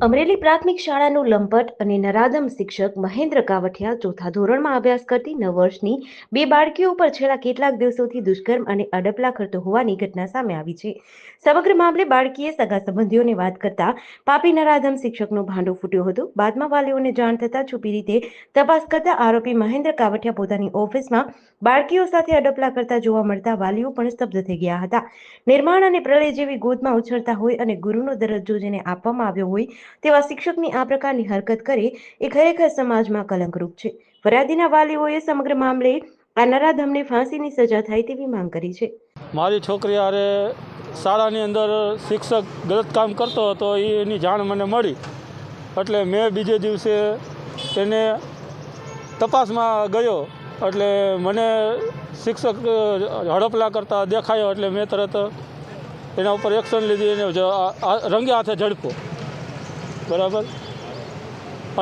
અમરેલી પ્રાથમિક શાળાનું લંપટ અને નરાધમ શિક્ષક મહેન્દ્ર કાવઠિયા ચોથા ધોરણમાં અભ્યાસ કરતી નવ વર્ષની બે બાળકીઓ પર છેલ્લા કેટલાક દિવસોથી દુષ્કર્મ અને અડપલા કરતો હોવાની ઘટના સામે આવી છે. સમગ્ર મામલે બાળકીએ સગા સંબંધીઓને વાત કરતા પાપી નરાધમ શિક્ષકનો ભાંડો ફૂટ્યો હતો. બાદમાં વાલીઓને જાણ થતાં છુપી રીતે તપાસ કરતા આરોપી મહેન્દ્ર કાવઠિયા પોતાની ઓફિસમાં બાળકીઓ સાથે અડપલા કરતા જોવા મળતા વાલીઓ પણ સ્તબ્ધ થઈ ગયા હતા. નિર્માણ અને પ્રલય જેવી ગોદમાં ઉછળતા હોય અને ગુરુનો દરજ્જો જેને આપવામાં આવ્યો હોય તેવા શિક્ષકની આ પ્રકારની હરકત કરે એ ખરેખર સમાજમાં કલંકરૂપ છે. ફરિયાદીના વાલીઓએ સમગ્ર મામલે આ નરાધમને ફાંસીની સજા થાય તેવી માંગ કરી છે. મારી છોકરી આરે શાળાની અંદર શિક્ષક ગલત કામ કરતો હતો એની જાણ મને મળી. એટલે મેં બીજે દિવસે તેને તપાસમાં ગયો. એટલે મને શિક્ષક હડપલા કરતા દેખાયો. એટલે મેં તરત એના ઉપર એક્શન લીધી આ, રંગે હાથે ઝડપો બરાબર?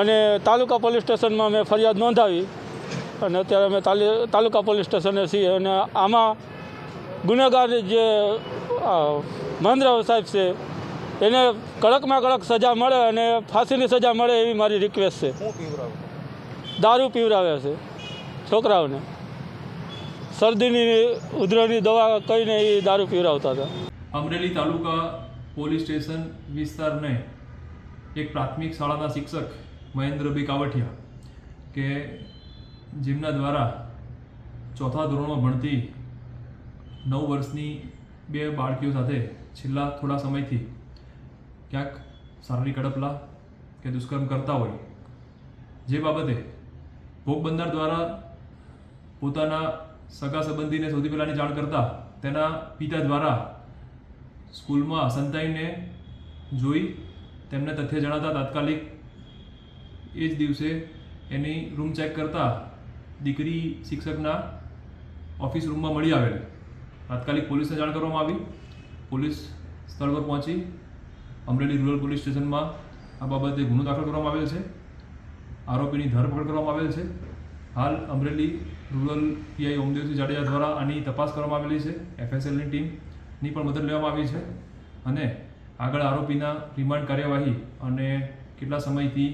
અને તાલુકા પોલીસ સ્ટેશનમાં મેં ફરિયાદ નોંધાવી અને અત્યારે અમે તાલી તાલુકા પોલીસ સ્ટેશને છીએ અને આમાં ગુનેગાર જે મહેન્દ્ર સાહેબ છે એને કડકમાં કડક સજા મળે અને ફાંસીની સજા મળે એવી મારી રિક્વેસ્ટ છે. દારૂ પીવરાવે છે છોકરાઓને. શરદીની ઉધરસની દવા કહીને એ દારૂ પીવરાવતા હતા. અમરેલી તાલુકા પોલીસ સ્ટેશન વિસ્તારને એક પ્રાથમિક શાળાના શિક્ષક મહેન્દ્રભાઈ કાવઠિયા કે જેમના દ્વારા ચોથા ધોરણમાં ભણતી નવ વર્ષની બે બાળકીઓ સાથે છેલ્લા થોડા સમયથી ક્યાંક શારીરિક અડપલા કે દુષ્કર્મ કરતા હોય. જે બાબતે ભોગ બંધાર દ્વારા પોતાના સગા સંબંધીને સૌથી પહેલાંની જાણ કરતા તેના પિતા દ્વારા સ્કૂલમાં સંતાઈને જોઈ તેમને તથ્ય જણાતા તાત્કાલિક એ જ દિવસે એની રૂમ ચેક કરતા દીકરી શિક્ષકના ઓફિસ રૂમમાં મળી આવેલ. તાત્કાલિક પોલીસને જાણ કરવામાં આવી. પોલીસ સ્થળ પર પહોંચી અમરેલી રૂરલ પોલીસ સ્ટેશનમાં આ બાબતે ગુનો દાખલ કરવામાં આવેલ છે. આરોપીની ધરપકડ કરવામાં આવેલ છે. હાલ અમરેલી રૂરલ પીઆઈ ઓમદેવસિંહ જાડેજા દ્વારા આની તપાસ કરવામાં આવેલી છે. એફએસએલની ટીમની પણ મદદ લેવામાં આવી છે. અને આગળ આરોપીના રિમાન્ડ કાર્યવાહી અને કેટલા સમયથી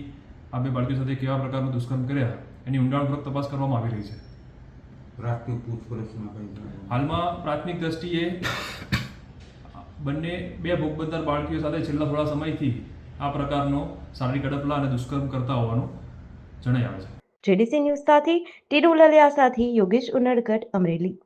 આ બે બાળકીઓ સાથે કેવા પ્રકારનો દુષ્કર્મ કર્યા એની ઊંડાણપૂર્વક તપાસ કરવામાં આવી રહી છે. પ્રાથમિક પૂછપરછમાં હાલમાં પ્રાથમિક દ્રષ્ટિએ બંને બે ભોગબંદર બાળકીઓ સાથે છેલ્લા થોડા સમયથી આ પ્રકારનો શારીરિક અડપલા અને દુષ્કર્મ કરતા હોવાનું જણાઈ આવે છે. જેડીસી ન્યૂઝ સાથે ટીનુ લલિયા સાથે યોગેશ ઉનડગઢ અમરેલી.